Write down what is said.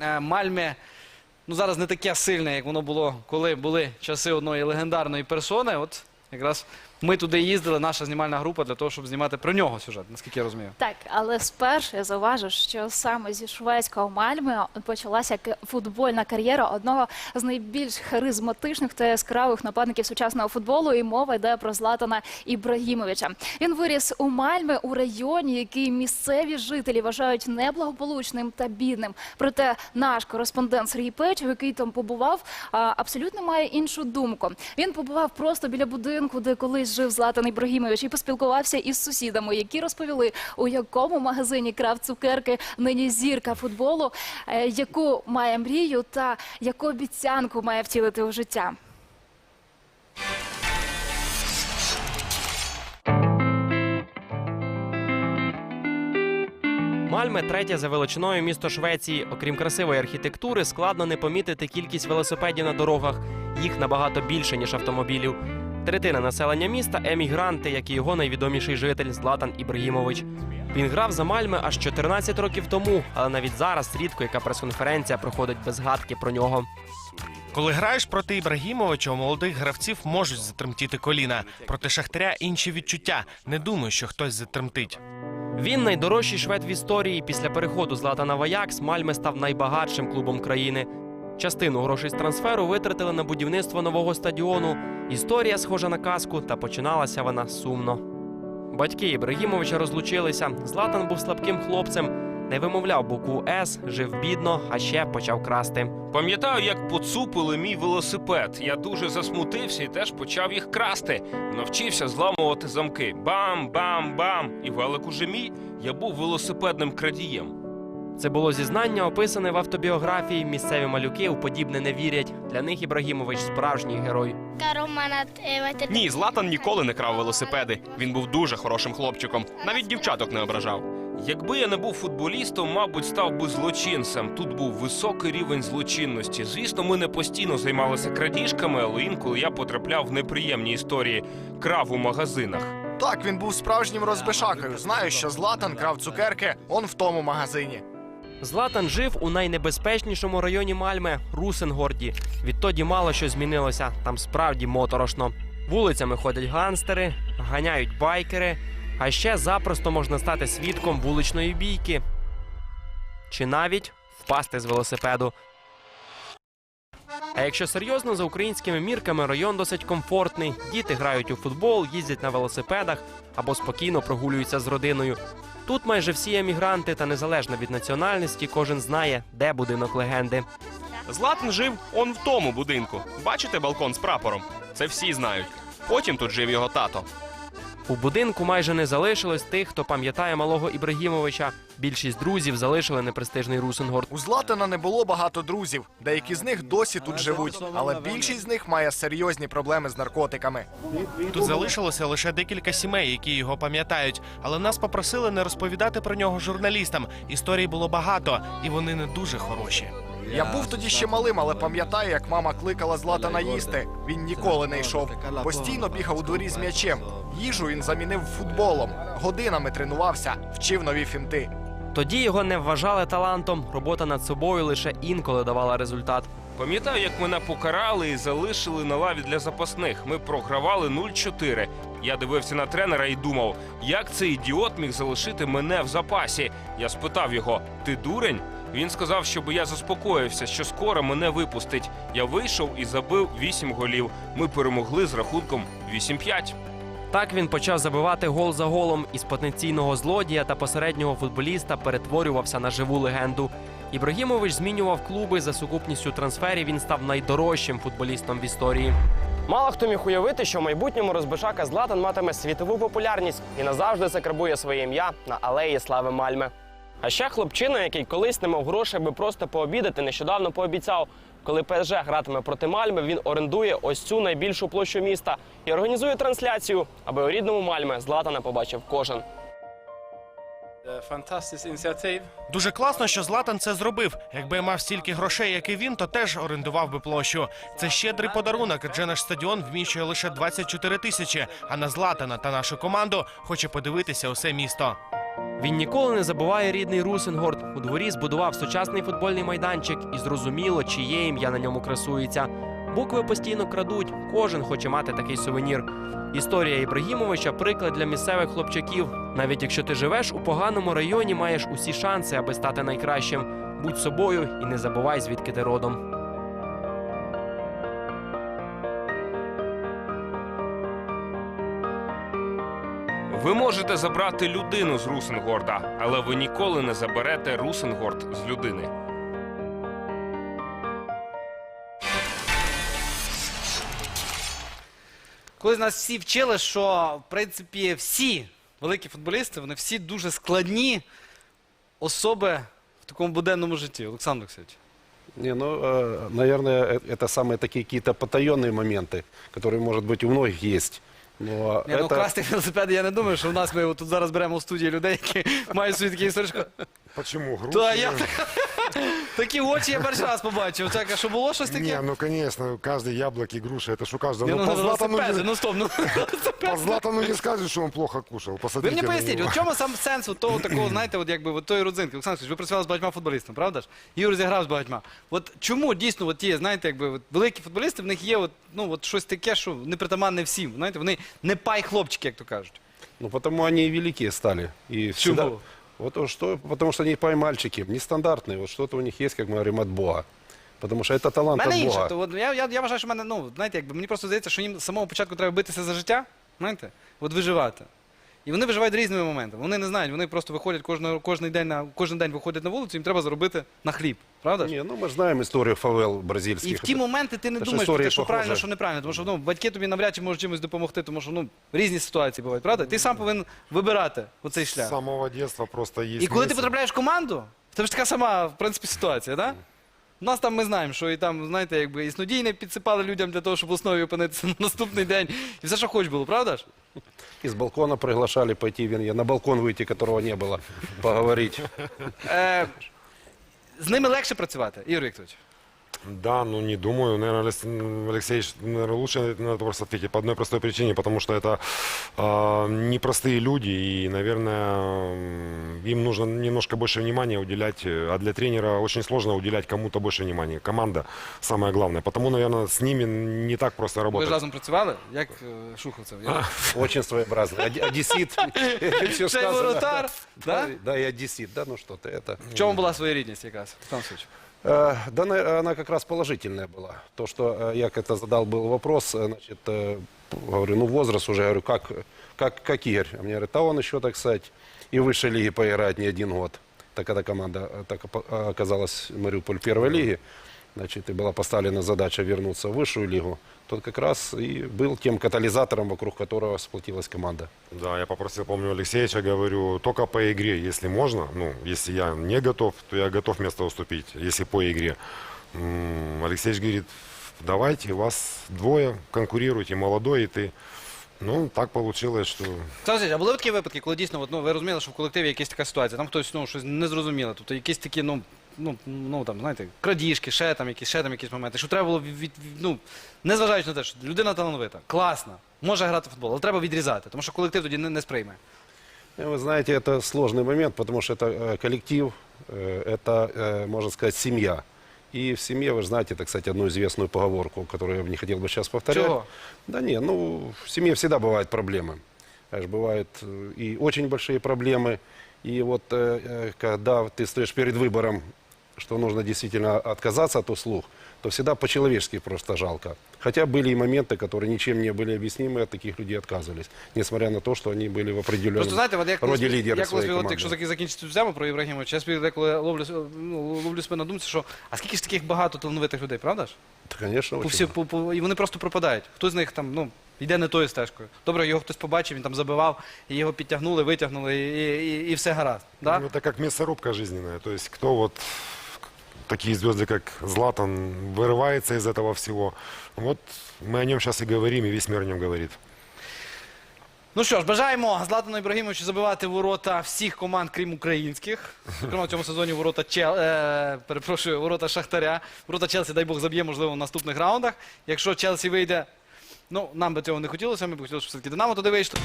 Е, Мальме ну, зараз не таке сильне, як воно було, коли були часи одної легендарної персони. От якраз ми туди їздили, наша знімальна група, для того, щоб знімати про нього сюжет, наскільки я розумію. Так, але спершу я зауважу, що саме зі шведського Мальми почалася футбольна кар'єра одного з найбільш харизматичних та яскравих нападників сучасного футболу. І мова йде про Златана Ібрагімовича. Він виріс у Мальми у районі, який місцеві жителі вважають неблагополучним та бідним. Проте наш кореспондент Сергій Печів, який там побував, абсолютно має іншу думку. Він побував просто біля будинку, де колись жив Златан Ібрагімович, і поспілкувався із сусідами, які розповіли, у якому магазині крав цукерки нині зірка футболу, е, яку має мрію та яку обіцянку має втілити у життя. Мальме третє за величиною місто Швеції. Окрім красивої архітектури, складно не помітити кількість велосипедів на дорогах. Їх набагато більше ніж автомобілів. Третина населення міста емігранти, як і його найвідоміший житель Златан Ібрагімович. Він грав за Мальме аж 14 років тому, але навіть зараз рідко яка прес-конференція проходить без згадки про нього. Коли граєш проти Ібрагімовича, у молодих гравців можуть затремтіти коліна. Проти Шахтаря інші відчуття. Не думаю, що хтось затремтить. Він найдорожчий швед в історії. Після переходу Златана в Аякс Мальме став найбагатшим клубом країни. Частину грошей з трансферу витратили на будівництво нового стадіону. Історія схожа на казку, та починалася вона сумно. Батьки Ібрагімовича розлучилися. Златан був слабким хлопцем, не вимовляв букву С, жив бідно, а ще почав красти. Пам'ятаю, як поцупили мій велосипед. Я дуже засмутився і теж почав їх красти. Навчився зламувати замки. Бам-бам-бам. І велик уже мій. Я був велосипедним крадієм. Це було зізнання, описане в автобіографії. Місцеві малюки у подібне не вірять. Для них Ібрагімович справжній герой. Ні, Златан ніколи не крав велосипеди. Він був дуже хорошим хлопчиком. Навіть дівчаток не ображав. Якби я не був футболістом, мабуть, став би злочинцем. Тут був високий рівень злочинності. Звісно, ми не постійно займалися крадіжками, але інколи я потрапляв в неприємні історії. Крав у магазинах. Так, він був справжнім розбишакою. Знаю, що Златан крав цукерки он в тому магазині. Златан жив у найнебезпечнішому районі Мальме Русенгорді. Відтоді мало що змінилося. Там справді моторошно. Вулицями ходять ганстери, ганяють байкери, а ще запросто можна стати свідком вуличної бійки. Чи навіть впасти з велосипеду. А якщо серйозно, за українськими мірками район досить комфортний. Діти грають у футбол, їздять на велосипедах або спокійно прогулюються з родиною. Тут майже всі емігранти, та незалежно від національності, кожен знає, де будинок легенди. Златн жив он в тому будинку. Бачите балкон з прапором? Це всі знають. Потім тут жив його тато. У будинку майже не залишилось тих, хто пам'ятає малого Ібрагімовича. Більшість друзів залишили непрестижний Русенгорд. У Златана не було багато друзів. Деякі з них досі тут живуть, але більшість з них має серйозні проблеми з наркотиками. Тут залишилося лише декілька сімей, які його пам'ятають. Але нас попросили не розповідати про нього журналістам. Історій було багато, і вони не дуже хороші. Я був тоді ще малим, але пам'ятаю, як мама кликала Златана їсти. Він ніколи не йшов. Постійно бігав у дворі з м'ячем. Їжу він замінив футболом. Годинами тренувався, вчив нові фінти. Тоді його не вважали талантом. Робота над собою лише інколи давала результат. Пам'ятаю, як мене покарали і залишили на лаві для запасних. Ми програвали 0-4. Я дивився на тренера і думав, як цей ідіот міг залишити мене в запасі. Я спитав його: ти дурень? Він сказав, щоб я заспокоївся, що скоро мене випустить. Я вийшов і забив 8 голів. Ми перемогли з рахунком 8-5. Так він почав забивати гол за голом із потенційного злодія та посереднього футболіста перетворювався на живу легенду. Ібрагімович змінював клуби за сукупністю трансферів. Він став найдорожчим футболістом в історії. Мало хто міг уявити, що в майбутньому розбишака Златан матиме світову популярність і назавжди закарбує своє ім'я на алеї слави Мальми. А ще хлопчина, який колись не мав грошей, аби просто пообідати, нещодавно пообіцяв, коли ПСЖ гратиме проти Мальми, він орендує ось цю найбільшу площу міста і організує трансляцію, аби у рідному Мальме Златана побачив кожен. Initiativ. Дуже класно, що Златан це зробив. Якби я мав стільки грошей, як і він, то теж орендував би площу. Це щедрий подарунок, адже наш стадіон вміщує лише 24 тисячі. А на Златана та нашу команду хоче подивитися усе місто. Він ніколи не забуває рідний Русенгорд. У дворі збудував сучасний футбольний майданчик, і зрозуміло, чиє ім'я на ньому красується. Букви постійно крадуть, кожен хоче мати такий сувенір. Історія Ібрагімовича приклад для місцевих хлопчаків. Навіть якщо ти живеш у поганому районі, маєш усі шанси, аби стати найкращим. Будь собою і не забувай, звідки ти родом. Ви можете забрати людину з Русенгорда, але ви ніколи не заберете Русенгорд з людини. Колись нас всі вчили, що в принципі всі великі футболісти, вони всі дуже складні особи в такому буденному житті. Олександр Олексійович. Не, ну, э, наверное, э, это самые такие какие-то потаенные моменты, которые, может быть, у многих есть. Но Ні, ну это... красти велосипеди, я не думаю, що в нас ми тут зараз беремо у студії людей, які мають свої такі історички. Почему? Грустно? Да, я такі очі я перший раз побачив. Так, а що було щось таке? Не, ну конечно, каждый яблоки, груша, это что каждый. Ні, Ну, ну, по Златану, велосипеди, не- ну стоп, ну. по Златану не скажешь, что он плохо кушал. Ви Посмотрите мені на поясніть, него. от в чому сам сенс от того такого, знаєте, от якби от тої родзинки? Олександр Олексійович, ви працювали з багатьма футболістами, правда ж? Ігор зіграв з багатьма. От чому дійсно от ті, знаєте, якби от великі футболісти, в них є от, ну, от щось таке, що непритаманне всім. Знаєте, вони не пай хлопчики, як то кажуть. Ну, потому они и великие стали. И всегда... Чему? Вот то, что, потому что они поймальчики, нестандартные. Вот что-то у них есть, как мы говорим, от Бога. Потому что это У талант мене от інше, Бога. то от я, я, я вважаю, що в мене, ну, знаєте, якби мені просто здається, що їм з самого початку треба битися за життя, знаєте, от виживати. І вони виживають різними моментами. Вони не знають, вони просто виходять кожного, кожен день на кожен день виходять на вулицю, їм треба заробити на хліб. Правда ж? Не, ну мы же знаем историю фавел І в ті моменти ти не Це ж думаєш про те, що похожі. правильно, що неправильно. Тому що ну, батьки тобі навряд чи можуть чимось допомогти, тому що ну, різні ситуації бувають, правда? Ти сам повинен вибирати оцей С шлях. самого детства просто есть І коли ти мысль. потрапляєш в команду, в тебе ж така сама, в принципі, ситуація, так? У нас там ми знаємо, що і там, знаєте, якби і снодійне підсипали людям для того, щоб в основі опинитися на наступний день. І все, що хоч було, правда ж? Из балкона приглашали пойти він є. на балкон выйти, которого не было, поговорить. Е, з ними легше працювати, Ігор Вікторович. Да, ну не думаю. Наверное, Алексеевич, наверное, лучше на этот вопрос ответить по одной простой причине, потому что это а, непростые люди, и, наверное, м, им нужно немножко больше внимания уделять, э, а для тренера очень сложно уделять кому-то больше внимания. Команда самое главное. Потому, наверное, с ними не так просто Ви работать. ж разом працювали, як е, Шуховцев. Я- Очень своеобразный. Оди- Одессит. Все Ще й воротар. Да? Да, и одессит. Да, ну что ты, это... В чому була своєрідність якраз? Олександр Олексійович? Э, Да, на- она как раз положительная была. То, что э, я как-то задал был вопрос, э, значит, э, говорю, ну возраст уже, говорю, как, как, как Игорь? А мне говорят, а он еще, так сказать, и в высшей лиге поиграет не один год. Так эта команда э, так опо- оказалась Мариуполь первой лиги. Значит, и была поставлена задача вернуться в высшую лигу. Тот как раз и был тем катализатором, вокруг которого сплотилась команда. Да, я попросил, помню, Алексеевича, говорю, только по игре, если можно, ну, если я не готов, то я готов место уступить, если по игре. М, Алексеевич говорит, давайте, вас двое, конкурируйте, молодой и ты. Ну, так получилось, что... Олександр, а були такі випадки, коли дійсно от, ну, ви розуміли, що в колективі якась така ситуація, там хтось ну, щось не зрозуміло, тобто якісь такі, ну, ну, ну там, знаєте, крадіжки, ще там якісь, ще там якісь моменти, що треба було від, від, ну, незважаючи на те, що людина талановита, класна, може грати в футбол, але треба відрізати, тому що колектив тоді не, не сприйме. Э, Вы знаете, это сложный момент, потому что это э, коллектив, э, это, э, можно сказать, семья. И в семье, вы же знаете, так сказать, одну известную поговорку, которую я бы не хотел бы сейчас повторять. Чего? Да не, ну, в семье всегда бывают проблемы. Знаешь, Бывают э, и очень большие проблемы. И вот э, э, когда ты стоишь перед выбором, что нужно действительно отказаться от услуг, то всегда по-человечески просто жалко. Хотя были и моменты, которые ничем не были объяснимы, от таких людей отказывались. Несмотря на то, что они были в определенном Просто знаєте, от я колись, роді лідери я колись своєї от, команди. якщо таки закінчити цю тему про Ібрагімовича, я собі деколи ловлю, с- ну, ловлю себе на думці, що а скільки ж таких багато талановитих людей, правда ж? Да, конечно, По очень. всі, по, по, і вони просто пропадають. Хтось з них там, ну, йде не тою стежкою. Добре, його хтось побачив, він там забивав, і його підтягнули, витягнули, і, і, і, і все гаразд. Да? Ну, это как мясорубка жизненная. То есть кто вот такие звезды, как Златан, вырывается из этого всего. Вот мы о нем сейчас и говорим, и весь мир о нем говорит. Ну що ж, бажаємо Златану Ібрагімовичу забивати ворота всіх команд, крім українських. Зокрема, в цьому сезоні ворота Чел... е, перепрошую, ворота Шахтаря. Ворота Челсі, дай Бог, заб'є, можливо, в наступних раундах. Якщо Челсі вийде, ну, нам би цього не хотілося, ми б хотіли, щоб все-таки Динамо туди вийшло.